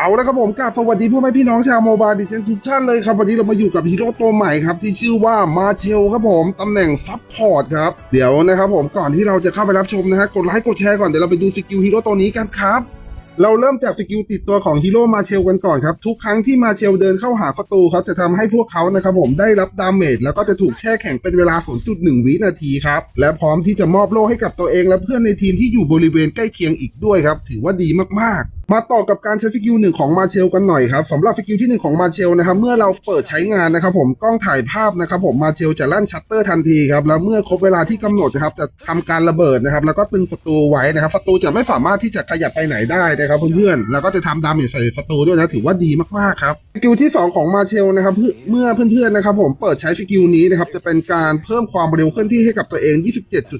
เอาละครับผมกราบสวัสดีพ่อแม่พี่น้องชาวโมบายดิจนทุกท่านเลยครับ วันนี้เรามาอยู่กับฮีโร่ตัวใหม่ครับ ที่ชื่อว่ามาเชลครับผมตำแหน่งซับพอร์ตครับ เดี๋ยวนะครับผมก่อนที่เราจะเข้าไปรับชมนะฮะกดไลค์กดแชร์ก่อน เดี๋ยวเราไปดูสกิลฮีโร่ตัวนี้กันครับเราเริ่มจากสกิลติดตัวของฮีโร่มาเชลกันก่อนครับ ทุกครั้งที่มาเชลเดินเข้าหาศัตรูครับจะทำให้พวกเขานะครับผมได้รับดาเมจแล้วก็จะถูกแช่แข็งเป็นเวลา 0.1 วินาทีครับ และพร้อมที่จะมอบโล่ให้กับตัวเองและเพื่อนในทีมที่อยู่บริเวณใกล้เคียงอีกด้วยครับ ถือว่าดีมากๆ มาต่อกับการใช้สกิลหนึ่งของมาเชลกันหน่อยครับสำหรับสกิลที่หนึ่งของมาเชลนะครับเมื่อเราเปิดใช้งานนะครับผมกล้องถ่ายภาพนะครับผมมาเชลจะลั่นชัตเตอร์ทันทีครับแล้วเมื่อครบเวลาที่กำหนดนะครับจะทำการระเบิดนะครับแล้วก็ตึงศัตรูไว้นะครับศัตรูจะไม่สามารถที่จะขยับไปไหนได้นะครับเพื่อนๆแล้วก็จะทำดาเมจใส่ศัตรูด้วยนะถือว่าดีมากๆครับสกิลที่สองของมาเชลนะครับเพื่อเมื่อเพื่อนๆนะครับผมเปิดใช้สกิลนี้นะครับจะเป็นการเพิ่มความเร็วเคลื่อนที่ให้กับตัวเอง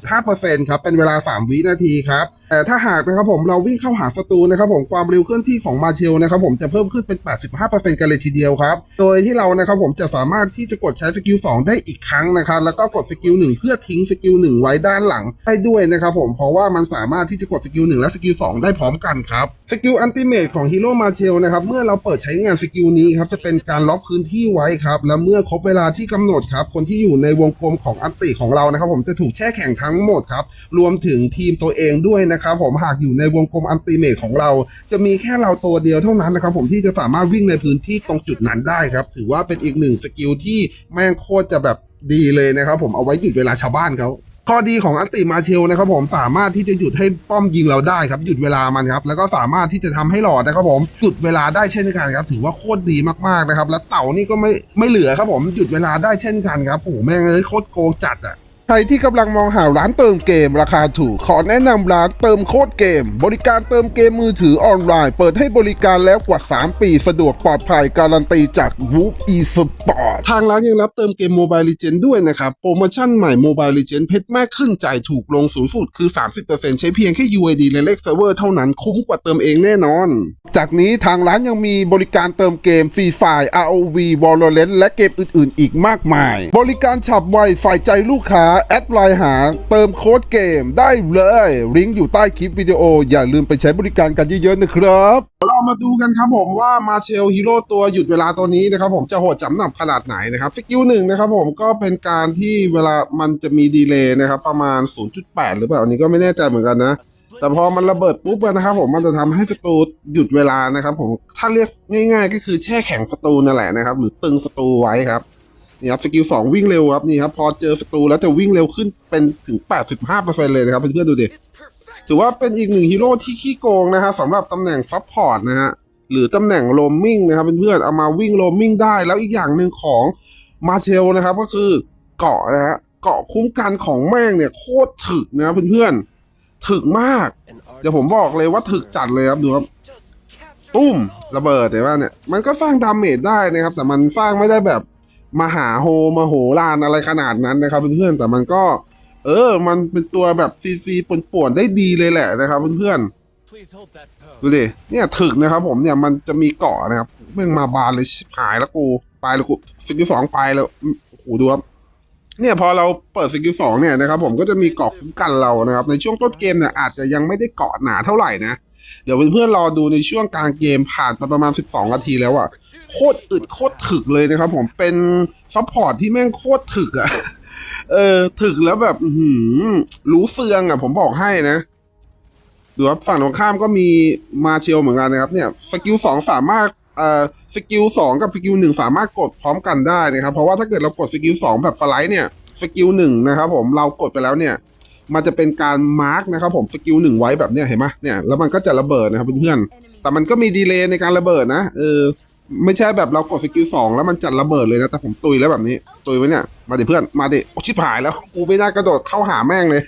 27.5%ครับเป็นเวลา 3 วินาทีครับแต่ถ้าหากนะครับผมเราวิ่งเข้าหาศัตรูนะครับผมความเร็วเคลื่อนที่ของมาเชลนะครับผมจะเพิ่มขึ้นเป็น 85%กันเลยทีเดียวครับ โดยที่เรานะครับผมจะสามารถที่จะกดใช้สกิล2ได้อีกครั้งนะครับแล้วก็กดสกิล1เพื่อทิ้งสกิล1ไว้ด้านหลังได้ด้วยนะครับผมเพราะว่ามันสามารถที่จะกดสกิล1และสกิล2ได้พร้อมกันครับสกิลอันติเมทของฮีโร่มาเชลนะครับเมื่อเราเปิดใช้งานสกิลนี้ครับจะเป็นการล็อกพื้นที่ไว้ครับและเมื่อครบเวลาที่กำหนดครับคนที่อยู่ในวงกลมของอันติของเรานะครับผมจะถูกแช่แข็งทั้งหมดครับรวมถึงทีมตัวเองด้วยนะครับผมหากอยู่ในวงกลมอันติเมทของเราจะมีแค่เราตัวเดียวเท่านั้นนะครับผมที่จะสามารถวิ่งในพื้นที่ตรงจุดนั้นได้ครับ ถือว่าเป็นอีกหนึ่งสกิลที่แม่งโคตรจะแบบดีเลยนะครับผมเอาไว้หยุดเวลาชาวบ้านเขาข้อดีของอันติมาเชลนะครับผมสามารถที่จะหยุดให้ป้อมยิงเราได้ครับหยุดเวลามันครับแล้วก็สามารถที่จะทำให้หลอดนะครับผมหยุดเวลาได้เช่นกันครับถือว่าโคตรดีมากๆนะครับ แล้วเต่านี่ก็ไม่ไม่เหลือครับผมหยุดเวลาได้เช่นกันครับโอ้แม่งเลยโคตรโกงจัดอะ ใครที่กำลังมองหาร้านเติมเกม ราคาถูก ขอแนะนำร้านเติมโคตรเกม บริการเติมเกมมือถือออนไลน์ เปิดให้บริการแล้วกว่า 3 ปี สะดวกปลอดภัยการันตีจาก w o o e Sport ทางร้านยังรับเติมเกม Mobile Legends ด้วยนะครับ โปรโมชั่นใหม่ Mobile Legends เพชรมากขึ้นจ่ายถูกลงสูงสุดคือ 30%ใช้เพียงแค่ UID และเลขเซิร์ฟเวอร์เท่านั้นคุ้มกว่าเติมเองแน่นอน จากนี้ทางร้านยังมีบริการเติมเกมฟรีไฟ ROV Valorant และเกมอื่น ๆ อีกมากมาย บริการฉับไวฝ่ายใจลูกค้าแอดไลน์หาเติมโค้ดเกมได้เลยลิงก์อยู่ใต้คลิปวิดีโอ อย่าลืมไปใช้บริการกันเยอะๆนะครับ เรามาดูกันครับผมว่ามาเชลฮีโร่ตัวหยุดเวลาตัวนี้นะครับผมจะโหดจำหนับขนาดไหนนะครับสกิลหนึ่งนะครับผมก็เป็นการที่เวลามันจะมีดีเลย์นะครับประมาณ 0.8 หรือเปล่าอันนี้ก็ไม่แน่ใจเหมือนกันนะแต่พอมันระเบิดปุ๊บนะครับผมมันจะทำให้ศัตรูหยุดเวลานะครับผมถ้าเรียกง่าย ๆ ก็คือแช่แข็งศัตรูนั่นแหละนะครับ หรือตึงศัตรูไว้ครับ นี่ครับสกิลสองวิ่งเร็วครับนี่ครับพอเจอศัตรูแล้วจะวิ่งเร็วขึ้นเป็นถึง 85%เลยนะครับเพื่อนๆดูดิถือว่าเป็นอีกหนึ่งฮีโร่ที่ขี้โกงนะฮะสำหรับตำแหน่งซับพอร์ตนะฮะหรือตำแหน่งโรมมิ่งนะครับเพื่อนๆเอามาวิ่งโรมมิ่งได้ แล้วอีกอย่างหนึ่งของมาเชลนะครับก็คือเกาะนะฮะเกาะคุ้มกันของแม่งเนี่ยโคตรถึกนะครับเพื่อนๆถึกมาก เดี๋ยวผมบอกเลยว่าถึกจัดเลยครับดูครับตุ้มระเบิดแต่ว่าเนี่ยมันก็สร้างดาเมจได้นะครับ แต่มันสร้างไม่ได้แบบ มหาโฮมโหฬารอะไรขนาดนั้นนะครับเพื่อนๆแต่มันก็ เออ มันเป็นตัวแบบซีซีป่วนๆได้ดีเลยแหละนะครับเพื่อน Please hold that ๆ pose. ดูดิเนี่ยถึกนะครับ ผมเนี่ยมันจะมีเกาะนะครับแม่งมาบานเลยชิบหายแล้วกูไปแล้วกูสกิลสองไปแล้วอืมโอ้โหดูครับเนี่ยพอเราเปิดสกิลสองเนี่ยนะครับผมก็จะมีเกาะคุ้มกันเรานะครับ ในช่วงต้นเกมเนี่ยอาจจะยังไม่ได้เกาะหนาเท่าไหร่นะ เดี๋ยวเพื่อนๆรอดูในช่วงกลางเกมผ่านไปประมาณ 12 นาทีแล้วอะโคตรอึดโคตรถึกเลยนะครับผมเป็นซัพพอร์ตที่แม่งโคตรถึกอะเออถึกแล้วแบบหือรู้เฟืองอะผมบอกให้นะดูครับฝั่งตรงข้ามก็มีมาเชลเหมือนกันนะครับเนี่ยสกิลสองสามารถเอ่อสกิลสองกับสกิลหนึ่งสามารถกดพร้อมกันได้นะครับ เพราะว่าถ้าเกิดเรากดสกิลสองแบบสไลด์เนี่ยสกิลหนึ่งนะครับผมเรากดไปแล้วเนี่ย มันจะเป็นการมาร์กนะครับผมสกิลหนึ่งไว้แบบเนี้ยเห็นไหมเนี่ยแล้วมันก็จะระเบิดนะครับเพื่อนๆแต่มันก็มีดีเลย์ในการระเบิดนะเออไม่ใช่แบบเรากดสกิลสองแล้วมันจะระเบิดเลยนะ แต่ผมตุยแล้วแบบนี้ ตุยไว้เนี่ย มาดิเพื่อนมาดิโอชิบหายแล้ว กูไม่น่ากระโดดเข้าหาแม่งเลย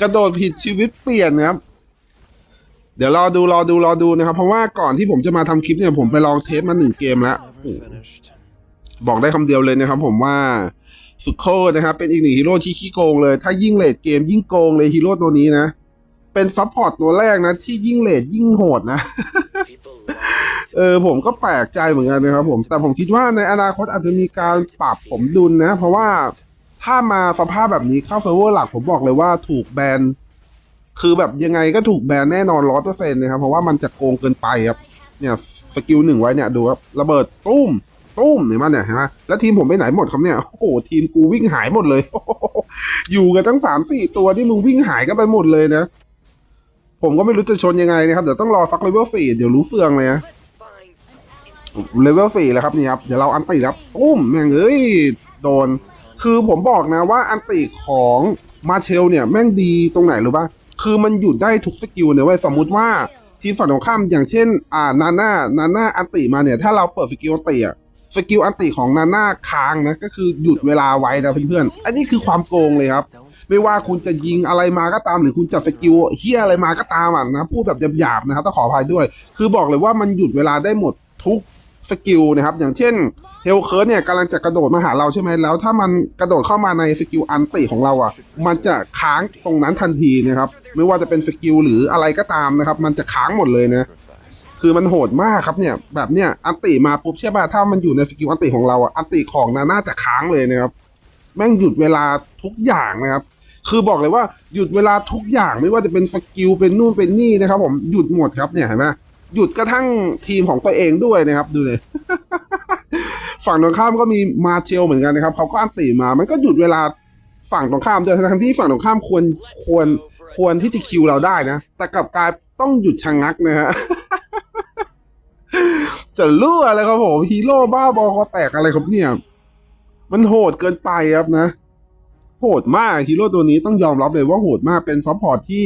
กระโดดผิดชีวิตเปลี่ยนนะครับ เดี๋ยวรอดูรอดูรอดูนะครับ เพราะว่าก่อนที่ผมจะมาทำคลิปเนี่ยผมไปลองเทสมาหนึ่งเกมแล้ว บอกได้คำเดียวเลยนะครับผมว่า สุดโคตรนะครับ เป็นอีกหนึ่งฮีโร่ที่ขี้โกงเลย ถ้ายิ่งเลดเกมยิ่งโกงเลยฮีโร่ตัวนี้นะ เป็นซัพพอร์ตตัวแรกนะ ที่ยิ่งเลดยิ่งโหดนะ เออผมก็แปลกใจเหมือนกันนะครับผม แต่ผมคิดว่าในอนาคตอาจจะมีการปรับสมดุลนะ เพราะว่าถ้ามาสภาพแบบนี้เข้าเซิร์ฟเวอร์หลักผมบอกเลยว่าถูกแบน คือแบบยังไงก็ถูกแบนแน่นอนร้อยเปอร์เซ็นต์นะครับ เพราะว่ามันจะโกงเกินไปครับ เนี่ยสกิลหนึ่งไว้เนี่ยดูครับระเบิดตุ้ม ตุ้มเห็นไหมเนี่ยเห็นไหมแล้วทีมผมไปไหนหมดครับเนี่ยโอ้โหทีมกูวิ่งหายหมดเลย อยู่กันตั้งสามสี่ตัวที่มึงวิ่งหายกันไปหมดเลยนะ ผมก็ไม่รู้จะชนยังไงนะครับเดี๋ยวต้องรอฟักเลเวลสี่เดี๋ยวรู้เฟืองเลยนะเลเวลสี่แล้วครับนี่ครับเดี๋ยวเราอันติครับอุ้มแม่งเอ้ยโดน คือผมบอกนะว่าอันติของมาเชลเนี่ยแม่งดีตรงไหนรู้ป่ะคือมันหยุดได้ทุกสกิลเนี่ยเว้ยสมมุติว่าทีมฝั่งตรงข้ามอย่างเช่น อ่า นาน่า นาน่าอันติมาเนี่ย ถ้าเราเปิดสกิลอันติอะ สกิลอันติของนาน่าค้างนะก็คือหยุดเวลาไว้นะเพื่อนๆอันนี้คือความโกงเลยครับ ไม่ว่าคุณจะยิงอะไรมาก็ตามหรือคุณจะสกิลเฮียอะไรมาก็ตามอะนะพูดแบบหยาบๆนะครับต้องขออภัยด้วย คือบอกเลยว่ามันหยุดเวลาได้หมดทุกสกิลนะครับ อย่างเช่นเฮลเคิร์เนี่ยกำลังจะกระโดดมาหาเราใช่ไหมแล้วถ้ามันกระโดดเข้ามาในสกิลอันติของเราอะ มันจะค้างตรงนั้นทันทีนะครับ ไม่ว่าจะเป็นสกิลหรืออะไรก็ตามนะครับ มันจะค้างหมดเลยนะ คือมันโหดมากครับเนี่ย แบบเนี้ยอันติมาปุ๊บใช่ป่ะถ้ามันอยู่ในสกิลอันติของเราอะอันติของนาน่าจะค้างเลยนะครับแม่งหยุดเวลาทุกอย่างนะครับคือบอกเลยว่าหยุดเวลาทุกอย่างไม่ว่าจะเป็นสกิลเป็นนู่นเป็นนี่นะครับ ผมหยุดหมดครับเนี่ยเห็นไหมหยุดกระทั่งทีมของตัวเองด้วยนะครับ ดูเลย ฝั่งตรงข้ามก็มีมาเชลเหมือนกันนะครับเขาก็อันติมา มันก็หยุดเวลาฝั่งตรงข้ามด้วยทั้งที่ฝั่งตรงข้ามควรควรควรที่จะคิวเราได้นะ แต่กลับกลายต้องหยุดชะงักนะฮะ จะรั่วเลยครับผมฮีโร่บ้าบอคอแตกอะไรครับเนี่ย มันโหดเกินไปครับนะ โหดมากฮีโร่ตัวนี้ต้องยอมรับเลยว่าโหดมากเป็นซัพพอร์ตที่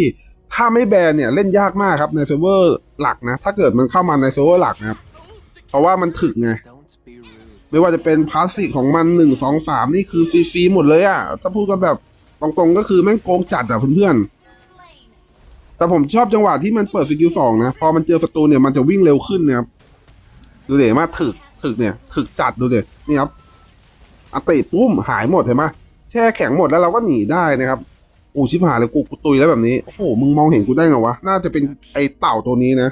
ถ้าไม่แบนเนี่ยเล่นยากมากครับในเซิร์ฟเวอร์หลักนะ ถ้าเกิดมันเข้ามาในเซิร์ฟเวอร์หลักนะครับ เพราะว่ามันถึกไงไม่ว่าจะเป็นพาสซีของมันหนึ่งสองสามนี่คือฟรีๆหมดเลยอะถ้าพูดกันแบบตรงๆก็คือแม่งโกงจัดอะเพื่อนๆแต่ผมชอบจังหวะที่มันเปิดสกิลสองนะ พอมันเจอศัตรูเนี่ยมันจะวิ่งเร็วขึ้นนะครับ ดูเดี๋ยวมาถึกถึกเนี่ยถึกจัดดูเดี๋ยวนี่ครับอัติปุ้มหายหมดเห็นไหมแช่แข็งหมดแล้วเราก็หนีได้นะครับอูชิบหายเลยกูกูตุยแล้วแบบนี้โอ้โหมึงมองเห็นกูได้ไงวะน่าจะเป็นไอเต่าตัวนี้นะ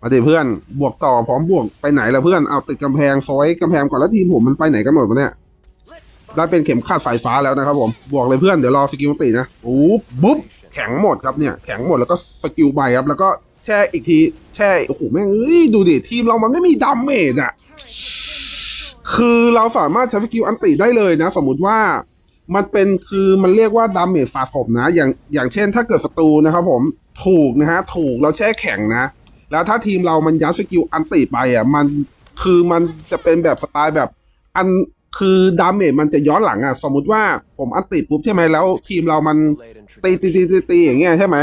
มาเดี๋ยวเพื่อนบวกต่อพร้อมบวกไปไหนล่ะเพื่อนเอาติดกำแพงซอยกำแพงก่อนแล้วทีมผมมันไปไหนกันหมดวะเนี่ยได้เป็นเข็มขัดสายฟ้าแล้วนะครับผมบวกเลยเพื่อนเดี๋ยวรอสกิลตินะโอ้บุ๊บแข็งหมดครับเนี่ยแข็งหมดแล้วก็สกิลใบครับแล้วก็แช่อีกที ช่ โอ้โห แม่งเอ้ย ดูดิ ทีมเรามันไม่มีดาเมจอะคือเราสามารถใช้สกิลอันติได้เลยนะ สมมุติว่ามันเป็นคือมันเรียกว่าดาเมจสะสมนะ อย่างอย่างเช่นถ้าเกิดศัตรูนะครับผมถูกนะฮะ ถูกเราแช่แข็งนะ แล้วถ้าทีมเรามันยัดสกิลอันติไปอะ มันคือมันจะเป็นแบบสไตล์แบบอันคือดาเมจมันจะย้อนหลังอะ สมมุติว่าผมอันติปุ๊บใช่ไหมแล้ว ทีมเรามันตีตีตีตีตีอย่างเงี้ยใช่ไหม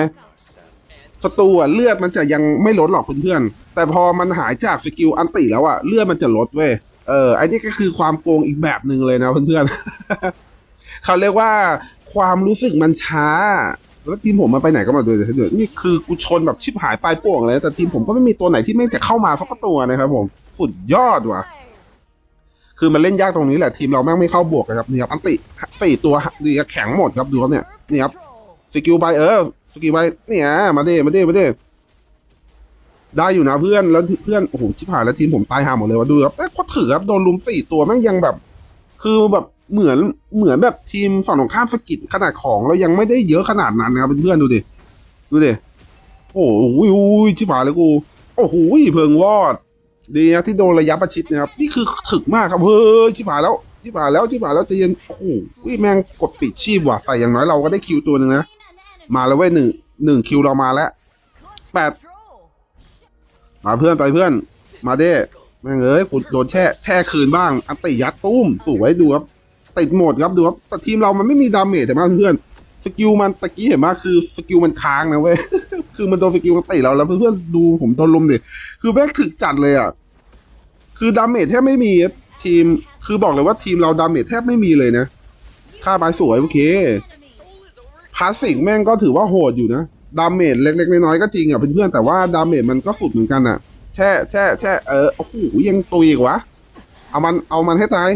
ศัตรูอะเลือดมันจะยังไม่ลดหรอกเพื่อนๆแต่พอมันหายจากสกิลอันติแล้วอะเลือดมันจะลดเว้ยเออไอ้นี่ก็คือความโกงอีกแบบหนึ่งเลยนะเพื่อนๆเขาเรียกว่าความรู้สึกมันช้า แล้วทีมผมมันไปไหนก็มาดูเดี๋ยวเดี๋ยวนี่คือกูชนแบบชิบหายปลายป่วงเลยแต่ทีมผมก็ไม่มีตัวไหนที่แม่งจะเข้ามาสักตัวนะครับผมสุดยอดว่ะคือมันเล่นยากตรงนี้แหละทีมเราแม่งไม่เข้าบวกนะครับนี่ครับอันติสี่ตัวดีแข็งหมดครับดูครับเนี่ยนี่ครับสกิลไปเออ สกิลไปเนี่ยมาเด้มาเด้มาเด้ได้อยู่นะเพื่อนแล้วเพื่อนโอ้โหชิบหายแล้วทีมผมตายห่าหมดเลยว่ะดูครับแต่ก็ถือครับโดนลุมสี่ตัวแม่งยังแบบ คือแบบเหมือนเหมือนแบบทีมฝั่งตรงข้ามสกิดขนาดของเรายังไม่ได้เยอะขนาดนั้นนะครับเพื่อนดูดิดูดิโอ้โหชิบหายเลยกูโอ้โหเพิงวอด ดีนะที่โดนระยะประชิดนะครับนี่คือถึกมากครับเฮ้ยชิบหายแล้วชิบหายแล้วชิบหายแล้วจะเย็นโอ้โหแม่งกดปิดชีพว่ะแต่อย่างน้อยเราก็ได้คิวตัวหนึ่งนะ มาแล้วเว้ยหนึ่งหนึ่งคิวเรามาแล้วแปดมาเพื่อนไปเพื่อน มาเด้แม่งเอ้ยกูโดนแช่แช่คืนบ้าง อันติยัดตุ้มสู่ไว้ดูครับติดหมดครับดูครับแต่ทีมเรามันไม่มีดาเมจแต่มาเพื่อนสกิลมันตะกี้เห็นไหมคือสกิลมันค้างนะเว้ยคือมันโดนสกิลติเราแล้วเพื่อนๆดูผมโดนลมดิคือแม่งถึกจัดเลยอะคือดาเมจแทบไม่มีทีม คือบอกเลยว่าทีมเราดาเมจแทบไม่มีเลยนะ ค่าไม้สวยโอเค พาสสิกแม่งก็ถือว่าโหดอยู่นะ ดาเมจเล็กๆ น้อยๆ ก็จริงอะเพื่อนๆแต่ว่าดาเมจมันก็สุดเหมือนกันอะ แช่แช่แช่เออโอ้โหยังตุยอีกวะ เอามันเอามันให้ตาย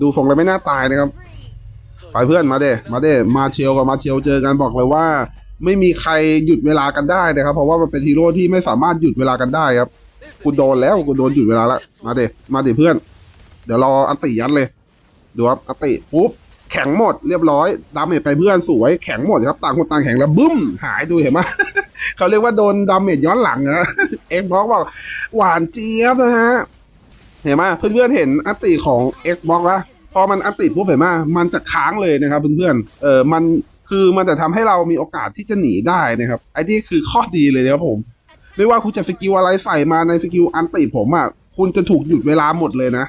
ดูทรงแล้วไม่น่าตายนะครับไปเพื่อนมาเด้มาเด้มาเชียวกับมาเชียวเจอกันบอกเลยว่า ไม่มีใครหยุดเวลากันได้นะครับ เพราะว่ามันเป็นฮีโร่ที่ไม่สามารถหยุดเวลากันได้ครับกูโดนแล้วกูโดนหยุดเวลาล้วมาเดมาเดเพื่อน เดี๋ยวรออัติยัดเลยดูครับอัติปุ๊บ แข็งหมดเรียบร้อยดาเมจไปเพื่อนสวยแข็งหมดครับต่างคนต่างแข็งแล้วบึ้ม หายดูเห็นไหมเขาเรียกว่าโดนดาเมจย้อนหลังนะเอ็กบอกบอกหวานเจี๊ยบนะฮะเห็นไหมเพื่อนๆเห็นอัตติของ Xbox ปะพอมันอัตติปุ๊บเห็นไหมมันจะค้างเลยนะครับเพื่อนๆเออมันคือมันจะทำให้เรามีโอกาสที่จะหนีได้นะครับไอ้นี่คือข้อดีเลยนะครับผมไม่ว่าคุณจะสกิลอะไรใส่มาในสกิลอันติผมอะคุณจะถูกหยุดเวลาหมดเลยนะ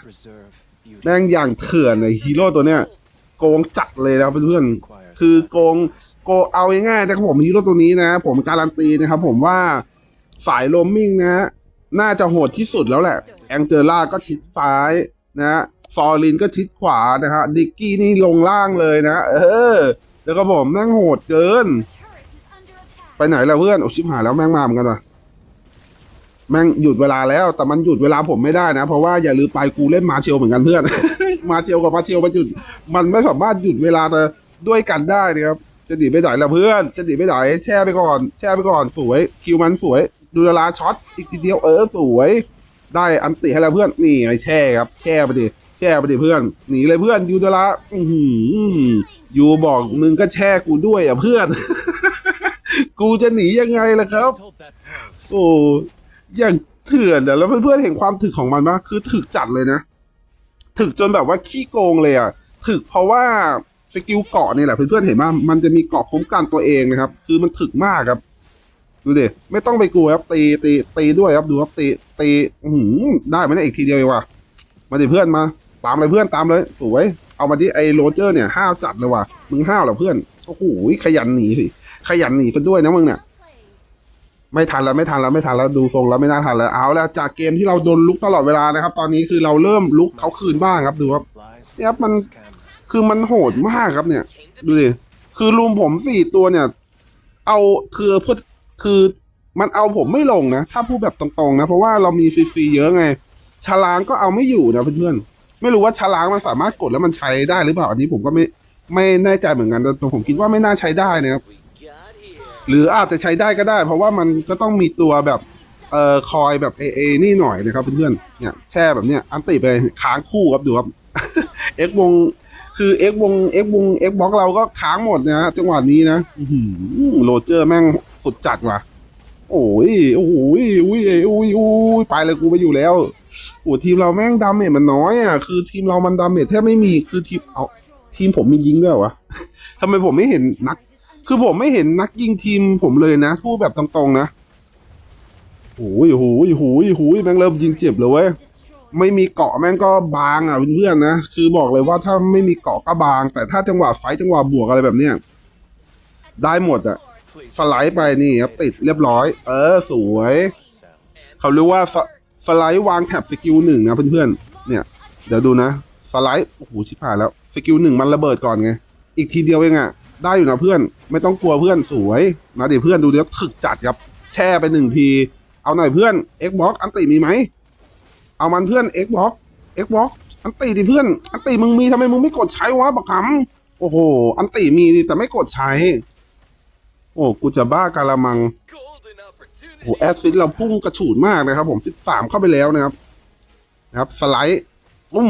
แม่งอย่างเถื่อนไอ้ฮีโร่ตัวเนี้ย โกงจัดเลยนะครับเพื่อนๆคือโกงโกเอาง่ายๆแต่ผมฮีโร่ตัวนี้นะ ผมการันตีนะครับ ผมว่าสายโรมมิ่งนะ น่าจะโหดที่สุดแล้วแหละ แองเจล่าก็ชิดซ้ายนะฟอร์ลินก็ชิดขวานะฮะดิกกี้นี่ลงล่างเลยนะ เออ แล้วก็ผมแม่งโหดเกิน ไปไหนแล้วเพื่อนโอ้ชิบหายแล้วแม่งมาเหมือนกันว่ะ แม่งหยุดเวลาแล้ว แต่มันหยุดเวลาผมไม่ได้นะ เพราะว่าอย่าลืมไปกูเล่นมาเชลเหมือนกันเพื่อน มาเชลกับมาเชลมันหยุด มันไม่สามารถหยุดเวลาแต่ด้วยกันได้นะครับจะดีไปไหนละเพื่อนจะดีไปไหนแช่ไปก่อน แช่ไปก่อนสวย คิวมันสวย ดูเวลาช็อตอีกทีเดียวเออสวย ได้อันติให้แล้วเพื่อนนี่ไงแช่ครับ แช่ไปดิแช่ไปดิเพื่อนหนีเลยเพื่อนยูดละอือหือยูบอกมึงก็แช่กูด้วยอะเพื่อน กูจะหนียังไงล่ะครับ โอ้ อย่างเถื่อนอะแล้วเพื่อนๆเห็นความถึกของมันปะคือถึกจัดเลยนะ ถึกจนแบบว่าขี้โกงเลยอะถึกเพราะว่าสกิลเกาะนี่แหละเพื่อนๆเห็นป่ะมันจะมีเกาะคุ้มกันตัวเองนะครับ คือมันถึกมากครับดูดิไม่ต้องไปกลัวครับตีตีตีด้วยครับดูครับตีตีหือได้ไหมเนี่ยอีกทีเดียวเองว่ะมาดิเพื่อนมา ตามเลยเพื่อนตามเลย สวย เอามาที่ไอ้โรเจอร์เนี่ยห้าวจัดเลยว่ะมึงห้าวเหรอเพื่อนโอ้โหขยันหนีสิขยันหนีซะด้วยนะมึงเนี่ย ไม่ทันแล้วไม่ทันแล้วไม่ทันแล้วดูทรงแล้วไม่น่าทันแล้วเอาแล้วจากเกมที่เราโดนลุกตลอดเวลานะครับ ตอนนี้คือเราเริ่มลุกเขาคืนบ้างครับดูครับ Lies Yep, man. from camera. คือมันโหดมากครับเนี่ย ดูดิคือรุมผมสี่ตัวเนี่ย เอาคือเพื่อคือมันเอาผมไม่ลงนะ ถ้าพูดแบบตรงๆนะ เพราะว่าเรามีฟรีๆเยอะไงฉลางก็เอาไม่อยู่นะเพื่อนๆไม่รู้ว่าฉลางมันสามารถกดแล้วมันใช้ได้หรือเปล่าอันนี้ผมก็ไม่ไม่แน่ใจเหมือนกันแต่ผมคิดว่าไม่น่าใช้ได้นะครับ หรืออาจจะใช้ได้ก็ได้ เพราะว่ามันก็ต้องมีตัวแบบเอ่อคอยแบบเอเอนี่หน่อยนะครับเพื่อนๆเนี่ยแช่แบบเนี้ยอันติไปค้างคู่ครับดูครับเอ็กวงคือเอ็กวงเอ็กวงเอ็กบ็อกเราก็ค้างหมดนะจังหวะนี้นะโรเจอร์แม่งสุดจัดว่ะ โอ้ยโอ้ยโอ้ยโอ้ยอุ้ยอุ้ยไปเลยกูไปอยู่แล้วโอ้ทีมเราแม่งดาเมจมันน้อยอะคือทีมเรามันดาเมจแทบไม่มีคือทีมเอาทีมผมมียิงด้วยวะทำไมผมไม่เห็นนัก คือผมไม่เห็นนักยิงทีมผมเลยนะพูดแบบตรงๆนะโอ้ยโอ้ยโอ้ยโอ้ยแม่งเริ่มยิงเจ็บเลยเว้ยไม่มีเกาะแม่งก็บางอะเพื่อนๆนะคือบอกเลยว่าถ้าไม่มีเกาะก็บาง แต่ถ้าจังหวะไฟจังหวะบวกอะไรแบบเนี้ยได้หมดอะสไลด์ไปนี่ครับติดเรียบร้อย เออสวย เขาเรียกว่าสสไลด์วางแท็บสกิลหนึ่งนะเพื่อนๆเนี่ย เดี๋ยวดูนะ สไลด์โอ้โหชิบหายแล้วสกิลหนึ่งมันระเบิดก่อนไง อีกทีเดียวเองอะ ได้อยู่นะเพื่อน ไม่ต้องกลัวเพื่อนสวยมาดิเพื่อนดูเดี๋ยวถึกจัดครับ แช่ไปหนึ่งที เอาหน่อยเพื่อน Xbox อันติมีไหม เอามันเพื่อน Xbox Xbox อันติดิเพื่อน อันติมึงมีทำไมมึงไม่กดใช้วะบักขำโอ้โห อันติมีดิแต่ไม่กดใช้ โอ้กูจะบ้ากาละมังโอ้โหแอดฟิตเราพุ่งกระฉูดมากนะครับ ผม13เข้าไปแล้วนะครับ นะครับสไลด์ตุ้ม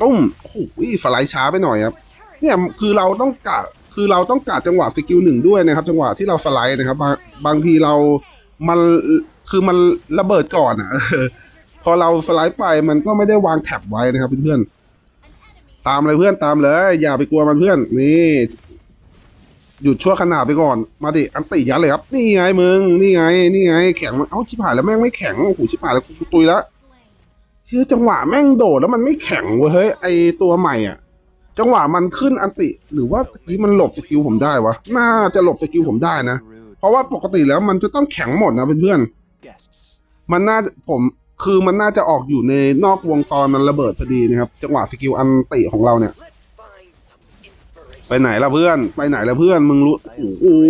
ตุ้มโอ้โหสไลด์ช้าไปหน่อยครับเนี่ยคือเราต้องกะ คือเราต้องกะจังหวะสกิลหนึ่งด้วยนะครับ จังหวะที่เราสไลด์นะครับ บางบางทีเรามันคือมันระเบิดก่อนอะพอเราสไลด์ไปมันก็ไม่ได้วางแท็บไว้นะครับเพื่อนๆตามเลยเพื่อนตามเลยอย่าไปกลัวมันเพื่อน นี่หยุดชั่วขณะไปก่อน มาดิอันติยัดเลยครับ นี่ไงมึง นี่ไง นี่ไง แข็งมันเอ้าชิบหายแล้วแม่งไม่แข็ง โอ้โหชิบหายแล้วกูตุยแล้ว ชื่อจังหวะแม่งโดดแล้วมันไม่แข็งเว้ยเฮ้ยไอตัวใหม่อะ จังหวะมันขึ้นอันติ หรือว่าตะกี้มันหลบสกิลผมได้วะ น่าจะหลบสกิลผมได้นะ เพราะว่าปกติแล้วมันจะต้องแข็งหมดนะเพื่อนๆมันน่าผมคือมันน่าจะออกอยู่ในนอกวงตอนมันระเบิดพอดีนะครับ จังหวะสกิลอันติของเราเนี่ย ไปไหนล่ะเพื่อน ไปไหนล่ะเพื่อนมึงรู้โอ้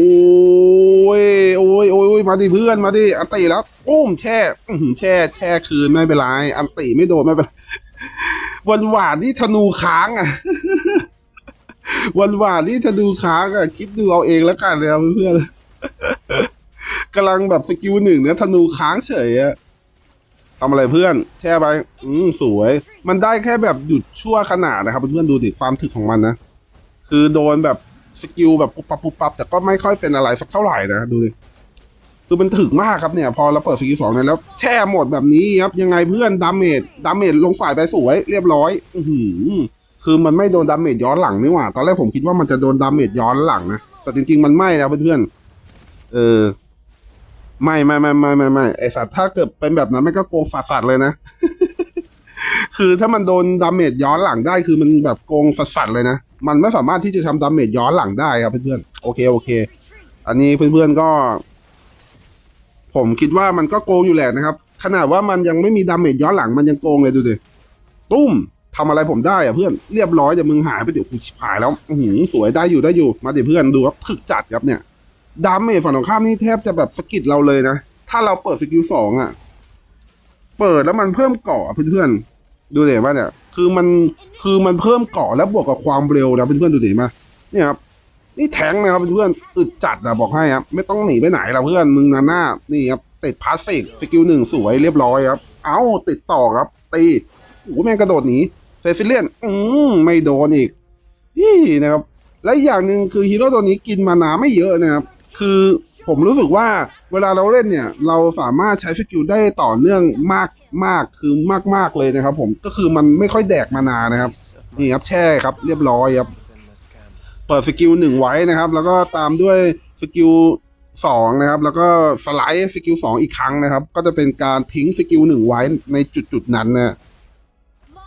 ยโอ้ยโอ้ยโอ้ยมาดิเพื่อนมาดิอันติแล้วอุ้มแช่แช่แช่คืนไม่เป็นไรอันติไม่โดนไม่เป็นไร วันหวานนี่ธนูค้างอะ วันหวานนี่ธนูค้างอะ คิดดูเอาเองแล้วกันเลยเพื่อนกำลังแบบสกิลหนึ่งเนี่ยธนูค้างเฉยอะทำอะไรเพื่อน แช่ไป อืมสวย มันได้แค่แบบหยุดชั่วขนาดนะครับเพื่อนดูดิความถึกของมันนะ คือโดนแบบสกิลแบบปุ๊บปั๊บปุ๊บปั๊บแต่ก็ไม่ค่อยเป็นอะไรสักเท่าไหร่นะดูดิ คือมันถึกมากครับเนี่ย พอเราเปิดสกิลสองเนี่ยแล้วแช่หมดแบบนี้ครับยังไงเพื่อนดาเมจดาเมจลงฝ่ายไปสวยเรียบร้อย อือหือคือมันไม่โดนดาเมจย้อนหลังนี่หว่า ตอนแรกผมคิดว่ามันจะโดนดาเมจย้อนหลังนะแต่จริง ๆ มันไม่นะเพื่อนๆเออไม่ไม่ไม่ไม่ไม่ไม่ไอสัตว์ถ้าเกิดเป็นแบบนั้นไม่ก็โกงสัสๆเลยนะ คือถ้ามันโดนดาเมจย้อนหลังได้ คือมันแบบโกงสัสๆเลยนะ มันไม่สามารถที่จะทำดาเมจย้อนหลังได้ครับเพื่อนๆโอเคโอเค อันนี้เพื่อนๆก็ ผมคิดว่ามันก็โกงอยู่แหละนะครับ ขนาดว่ามันยังไม่มีดาเมจย้อนหลังมันยังโกงเลยดูดิตุ้มทำอะไรผมได้อะเพื่อนเรียบร้อยแต่มึงหายไปเดี๋ยวกูชิบหายแล้วอื้อหือสวยได้อยู่ได้อยู่มาดิเพื่อนดูครับถึกจัดครับเนี่ยดาเมจฝั่งตรงข้ามนี่แทบจะแบบสกิดเราเลยนะ ถ้าเราเปิดสกิลสองอะเปิดแล้วมันเพิ่มเกาะเพื่อนๆดูเดี๋ยวว่าเนี่ยคือมันคือมันเพิ่มเกาะแล้วบวกกับความเร็วนะเพื่อนๆดูเดี๋ยวมาเนี่ยครับ นี่แทงนะครับเพื่อนอึดจัดนะบอกให้ครับไม่ต้องหนีไปไหนละเพื่อนมึงนาหน้านี่ครับติดพาสซีฟสกิลหนึ่งสวยเรียบร้อยครับ เอ้าติดต่อครับ ตีโอ้แม่งกระโดดหนีเฟซิเลียนอืมไม่โดนอีกยี่นะครับ และอย่างหนึ่งคือฮีโร่ตัวนี้กินมานาไม่เยอะนะครับ คือผมรู้สึกว่าเวลาเราเล่นเนี่ย เราสามารถใช้สกิลได้ต่อเนื่องมากมากคือมากมากๆเลยนะครับ ผมก็คือมันไม่ค่อยแดกมานานะครับนี่ครับแช่ครับเรียบร้อยครับ เปิดสกิลหนึ่งไว้นะครับ แล้วก็ตามด้วยสกิลสองนะครับ แล้วก็สไลด์สกิลสองอีกครั้งนะครับ ก็จะเป็นการทิ้งสกิลหนึ่งไว้ในจุดจุดนั้นนะ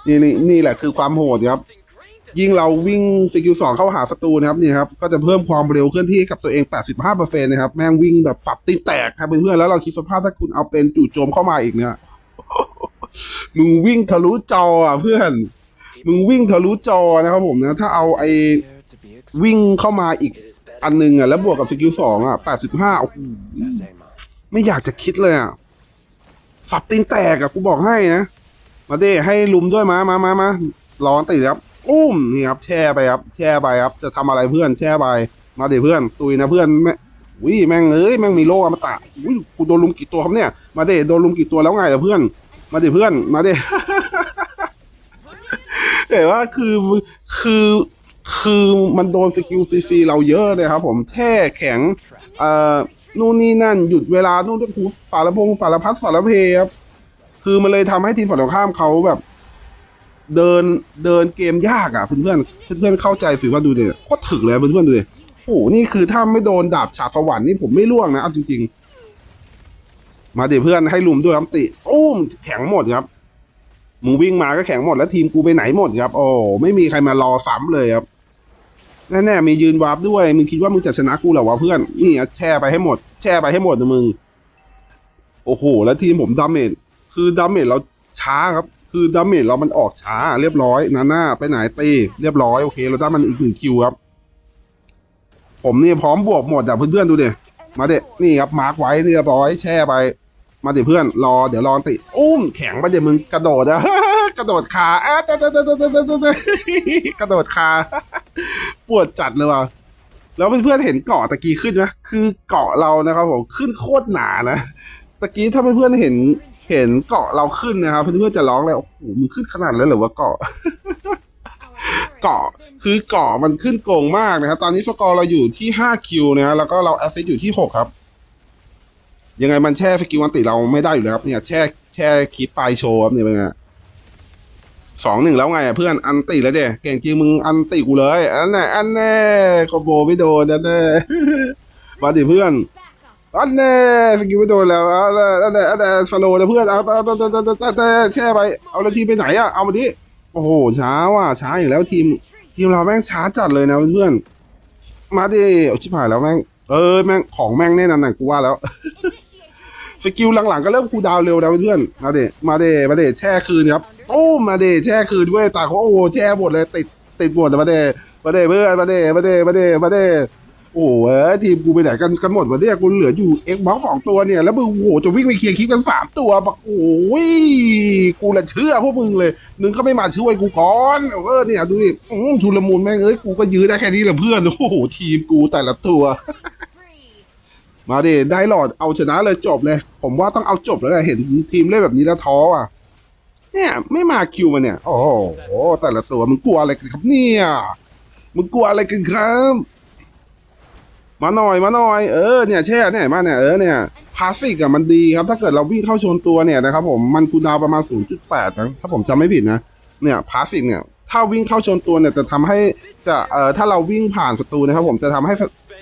นี่นี่นี่แหละคือความโหดครับ ยิ่งเราวิ่งสกิลสองเข้าหาศัตรูนะครับนี่ครับ ก็จะเพิ่มความเร็วเคลื่อนที่กับตัวเอง 85%นะครับ แม่งวิ่งแบบฝับตีนแตกครับเพื่อนๆแล้วเราคิดสภาพถ้าคุณเอาเป็นจู่โจมเข้ามาอีกเนี่ยมึงวิ่งทะลุจออะเพื่อน มึงวิ่งทะลุจอนะครับผมนะ ถ้าเอาไอ วิ่งเข้ามาอีกอันหนึงอะแล้วบวกกับสกิลสองอะ85โอ้โห as a man. ไม่อยากจะคิดเลยอะฝับตีนแตกอะกูบอกให้นะ มาเด้ให้ลุมด้วยมามามามาร้อนติดครับอุ้มนี่ครับ แช่ไปครับ แช่ไปครับ จะทำอะไรเพื่อน แช่ไป มาเด้เพื่อน ตุยนะเพื่อนแม่วิแม่งเอ้ยแม่งมีโลอมตะวิกูโดนลุมกี่ตัวครับเนี่ย มาเด้โดนลุมกี่ตัวแล้วไงล่ะเพื่อน มาเด้เพื่อน มาเด้แต่ว่าคือคือ คือมันโดนสกิลซีซีเราเยอะเลยครับผมแช่แข็งเอ่อนู่นนี่นั่นหยุดเวลานู่นหูสารพงสารพัดสารเพครับคือมันเลยทำให้ทีมฝั่งตรงข้ามเขาแบบ เดินเดินเกมยากอะเพื่อนเพื่อนเพื่อนเข้าใจสิว่าดูดิโคตรถึกเลยเพื่อนเพื่อนดูดิโอ้โหนี่คือถ้าไม่โดนดาบฉาบสวรรค์นี่ผมไม่ล่วงนะเอาจริง ๆ มาเดี๋ยวเพื่อนให้ลุมด้วยครับติอุ้มแข็งหมดครับมึงวิ่งมาก็แข็งหมดแล้วทีมกูไปไหนหมดครับ โอ้ไม่มีใครมารอซ้ำเลยครับ แน่ๆมียืนวาร์ปด้วย มึงคิดว่ามึงจะชนะกูเหรอวะเพื่อน นี่อะแช่ไปให้หมด แช่ไปให้หมดนะมึง โอ้โห แล้วทีมผมดาเมจ คือดาเมจเราช้าครับ คือดาเมจเรามันออกช้า เรียบร้อย นาน่าไปไหนตีเรียบร้อย โอเค เราได้มันอีกหนึ่งคิวครับ ผมนี่พร้อมบวกหมดอะเพื่อนๆดูดิมาเด็นี่ครับ มาร์กไว้เรียบร้อย แช่ไป มาเดี๋ยวเพื่อน รอ เดี๋ยวรอติอุ้มแข็งไปเดี๋ยวมึงกระโดดอะกระโดดขาอะเด้ๆๆๆๆๆกระโดดขาปวดจัดเลยว่ะแล้วเพื่อนๆเห็นเกาะตะกี้ขึ้นไหมคือเกาะเรานะครับผมขึ้นโคตรหนานะตะกี้ถ้าเพื่อนๆเห็นเห็นเกาะเราขึ้นนะครับเพื่อนๆจะร้องเลยโอ้โหมันขึ้นขนาดนั้นเหรอวะเกาะ เกาะคือเกาะมันขึ้นโกงมากนะครับ ตอนนี้สกอร์เราอยู่ที่5คิวนะฮะแล้วก็เราแอสซิสอยู่ที่6ครับ ยังไงมันแช่สกิลวันติเราไม่ได้อยู่แล้วครับเนี่ยแช่แช่คลิปปลายโชว์ครับเนี่ยเป็นไง สองหนึ่งแล้วไงเพื่อนอันติแล้วเด้เก่งจริงมึงอันติกูเลยอันแน่อันแน่คอมโบไม่โดนอันแน่มาดิเพื่อนอันแน่สกิลไม่โดนแล้วอันแน่อันแน่อันแน่สโลนะเพื่อนเอาเอาเอาเอาเอาเอาเอาแช่ไปเอาแล้วทีไปไหนอะเอามาดิโอ้โหช้าว่ะช้าอยู่แล้วทีม ทีมเราแม่งช้าจัดเลยนะเพื่อนมาดิเอาชิบหายแล้วแม่งเออแม่งของแม่งแน่นอนนะกูว่าแล้วสกิลหลังๆก็เริ่มคูดาวเร็วนะเพื่อนมาเดมาเดมาเดแช่คืนครับโอ้มาเดแช่คืนด้วยตาเขาโอ้แช่หมดเลยติดติดหมดเลยมาเดมาเดเพื่อนมาเดมาเดมาเดมาเดโอ้โหเอ้ยทีมกูไปไหนกันกันหมดวะเนี่ยกูเหลืออยู่เอ็กบ็อกสองตัวเนี่ยแล้วมึงโอ้โหจะวิ่งไปเคลียร์คลิปกันสามตัวบอกโอ้ยกูละเชื่อพวกมึงเลยมึงก็ไม่มาช่วยกูก่อนเออเนี่ยดูดิอื้อชุลมุนแม่งเอ้ยกูก็ยื้อได้แค่นี้แหละเพื่อนโอ้โหทีมกูแต่ละตัว มาดิได้หลอดเอาชนะเลยจบเลย ผมว่าต้องเอาจบแล้วแหละเห็นทีมเล่นแบบนี้แล้วท้ออะ เนี่ย ไม่มาคิวมันเนี่ย โอ้โหแต่ละตัวมันกลัวอะไรกันครับเนี่ยมึงกลัวอะไรกันครับ มาหน่อยมาหน่อยเออเนี่ยแช่เนี่ยมาเนี่ยเออเนี่ยพาสฟิกอะมันดีครับ ถ้าเกิดเราวิ่งเข้าชนตัวเนี่ยนะครับผมมันคูดาวประมาณ 0.8นะถ้าผมจำไม่ผิดนะเนี่ยพาสฟิกเนี่ยถ้าวิ่งเข้าชนตัวเนี่ยจะทำให้จะเอ่อถ้าเราวิ่งผ่านศัตรูนะครับผมจะทำให้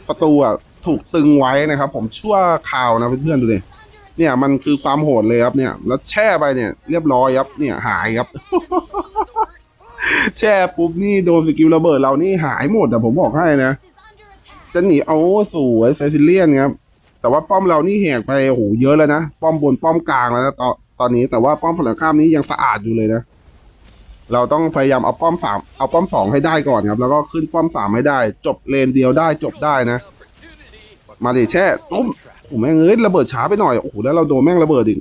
ศัตรูอะถูกตึงไว้นะครับ ผมชั่วคราวนะเพื่อนๆดูดิ เนี่ยมันคือความโหดเลยครับเนี่ย แล้วแช่ไปเนี่ยเรียบร้อยครับเนี่ยหายครับ แช่ปุ๊บนี่โดนสกิลระเบิดเรานี่หายหมดแต่ผมบอกให้นะ จะหนีเอาสวยไซซิเลียนครับแต่ว่าป้อมเรานี่แหกไปโอ้โหเยอะแล้วนะป้อมบนป้อมกลางแล้วนะตอนตอนนี้แต่ว่าป้อมฝั่งตรงข้ามนี้ยังสะอาดอยู่เลยนะเราต้องพยายามเอาป้อมสามเอาป้อมสองให้ได้ก่อนครับ แล้วก็ขึ้นป้อมสามให้ได้ จบเลนเดียวได้จบได้นะ มาดิแช่ตุ้มโอ้โหแม่งเอ้ยระเบิดช้าไปหน่อย โอ้โหแล้วเราโดนแม่งระเบิดอีก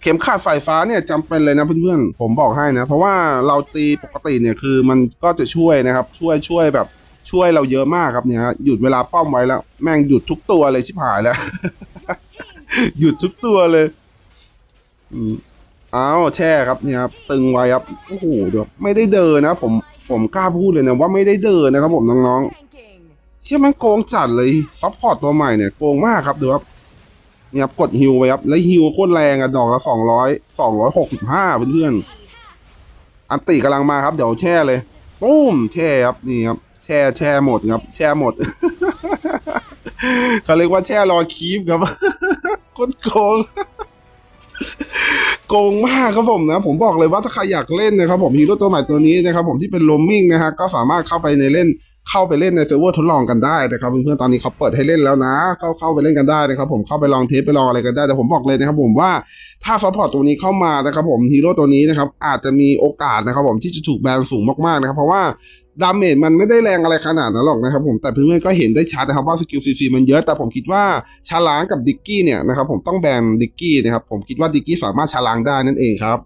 เข็มขัดไฟฟ้าเนี่ยจำเป็นเลยนะเพื่อนๆ ผมบอกให้นะ เพราะว่าเราตีปกติเนี่ยคือมันก็จะช่วยนะครับ ช่วยช่วยแบบช่วยเราเยอะมากครับเนี่ยหยุดเวลาป้อมไว้แล้ว แม่งหยุดทุกตัวเลยชิบหายแล้ว หยุดทุกตัวเลยอืมอ้าวแช่ครับเนี่ยครับตึงไว้ครับโอ้โหเดี๋ยวไม่ได้เดินนะผมผมกล้าพูดเลยนะว่าไม่ได้เดินนะครับผมน้องๆ เชื่อมันโกงจัดเลยซัพพอร์ตตัวใหม่เนี่ยโกงมากครับดูครับเนี่ยครับกดฮิวไปครับ แล้วฮิวโคตรแรงอะดอกละสองร้อยสองร้อยหกสิบห้าเพื่อนๆอันติกำลังมาครับ เดี๋ยวแช่เลยปุ้มแช่ครับนี่ครับแช่แช่หมดครับ แช่หมดเขาเรียกว่าแช่รอคีฟครับโคตรโกงโกงมากครับผมนะ ผมบอกเลยว่าถ้าใครอยากเล่นนะครับผมฮีโร่ตัวใหม่ตัวนี้นะครับผมที่เป็นโรมมิ่งนะฮะก็สามารถเข้าไปในเล่น เข้าไปเล่นในเซิร์ฟเวอร์ทดลองกันได้นะครับเพื่อนๆตอนนี้เขาเปิดให้เล่นแล้วนะ เข้าเข้าไปเล่นกันได้นะครับผมเข้าไปลองเทสไปลองอะไรกันได้ แต่ผมบอกเลยนะครับผมว่าถ้าซัพพอร์ตตัวนี้เข้ามานะครับผมฮีโร่ตัวนี้นะครับอาจจะมีโอกาสนะครับผมที่จะถูกแบนสูงมากๆนะครับเพราะว่าดาเมจมันไม่ได้แรงอะไรขนาดนั้นหรอกนะครับผมแต่เพื่อนๆก็เห็นได้ชัดนะครับว่าสกิลซีซีมันเยอะแต่ผมคิดว่าชาล้างกับดิกกี้เนี่ยนะครับผมต้องแบนดิกกี้นะครับผมคิดว่าดิกกี้สามารถชาล้างได้นั่นเองครับ